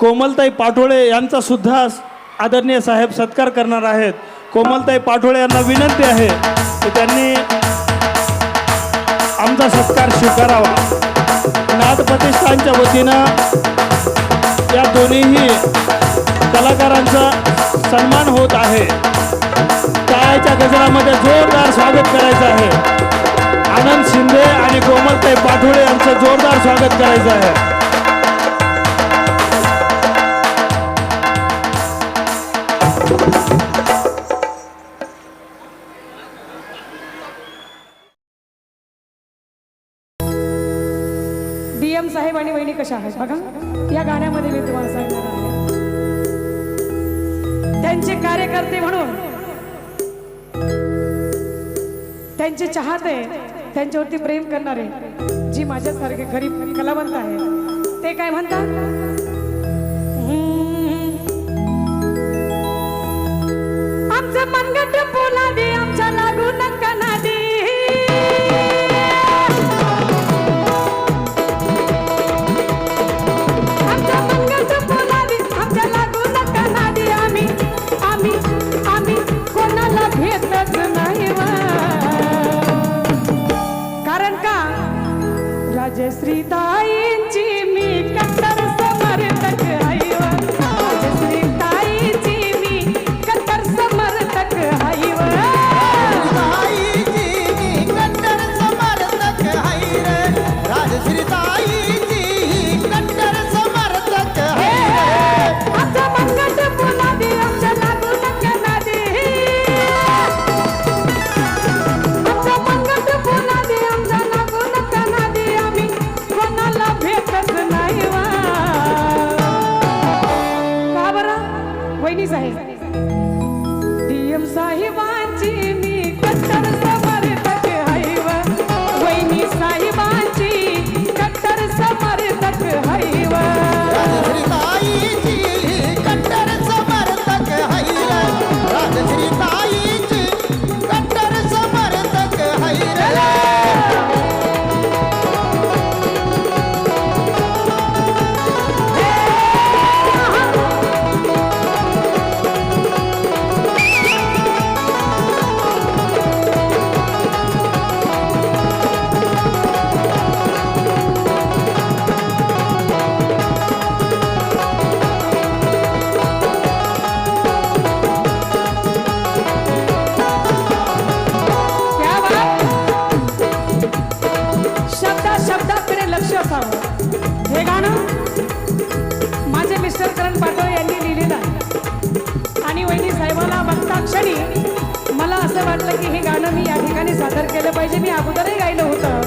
कोमलताई पाठोळे यांचा सुद्धा आदरणीय साहेब सत्कार करणार आहेत. कोमलताई पाठोळे यांना विनंती आहे की त्यांनी आमचा सत्कार स्वीकारावा. नाथ प्रतिष्ठानच्या वतीनं या दोन्हीही कलाकारांचा सन्मान होत आहे. टाळ्याच्या गजरामध्ये जोरदार स्वागत करायचं आहे. आनंद शिंदे आणि कोमलताई पाठोळे यांचं जोरदार स्वागत करायचं आहे. आणि वहिनी कशा आहेत? बघा. या गाण्यामध्ये मी तुम्हाला सांगणार आहे. त्यांचे कार्यकर्ते म्हणून त्यांचे चाहते त्यांच्यावरती प्रेम करणारे जी माझ्यासारखे गरीब कलावंत आहे ते काय म्हणतात? वहिनी साहेब डीएम साहेबांची मी कट्टर समर्थक हैव व वहिनी साहेबांची कट्टर समर्थक हैव तरी मला असं वाटलं की हे गाणं मी या ठिकाणी सादर केलं पाहिजे. मी अगोदरही गायलं होतं.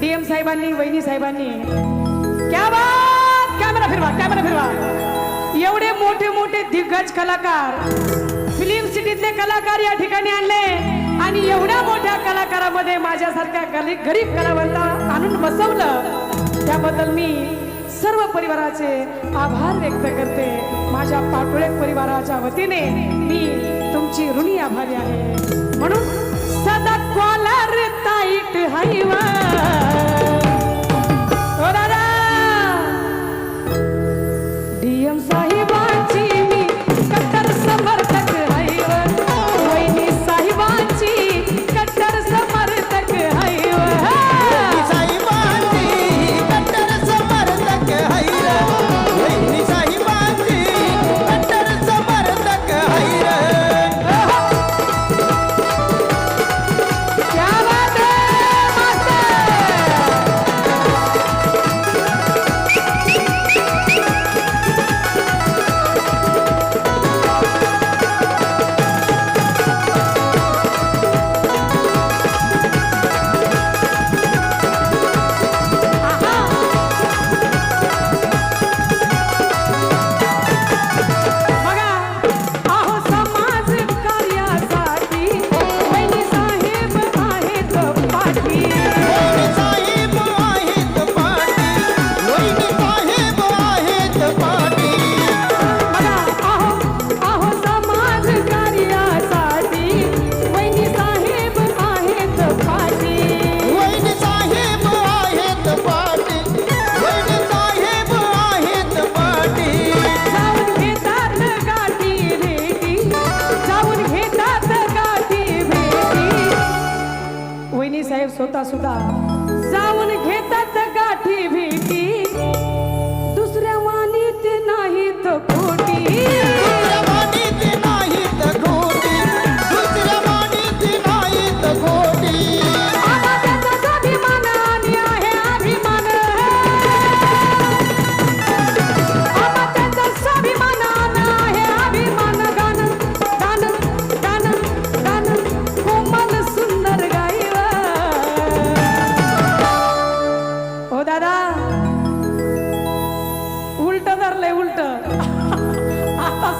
डीएम साहेबांनी वहिनी साहेबांनी. क्या बात! कॅमेरा फिरवा कॅमेरा फिरवा. एवढे मोठे मोठे दिग्गज कलाकार फिल्म सिटीतले कलाकार या ठिकाणी आणले. आणि एवढ्या मोठ्या कलाकारामध्ये माझ्यासारख्या गली गरीब कलावंता आणून बसवलं. त्याबद्दल मी सर्व परिवाराचे आभार व्यक्त करते. माझ्या पाटोळे परिवाराच्या वतीने मी तुमची ऋणी आभारी आहे. म्हणून सदा कॉलर লাইট হাইওয়া सुद्धा.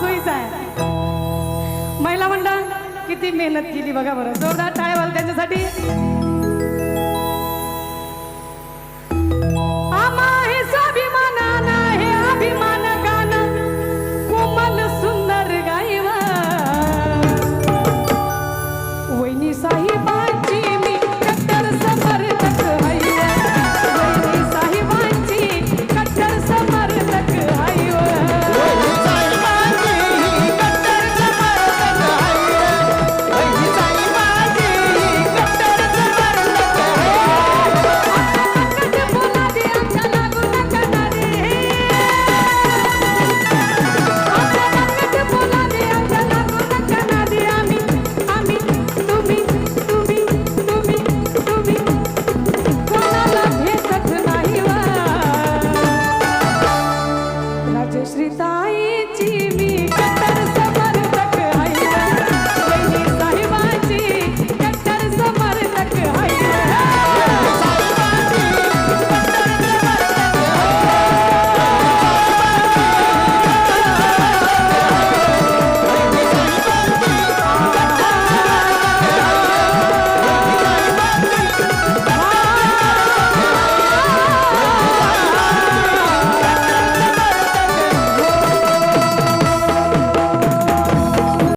सोयीचा आहे महिला मंडळ किती मेहनत केली बघा बरं. जोरदार टाळेवाल त्यांच्यासाठी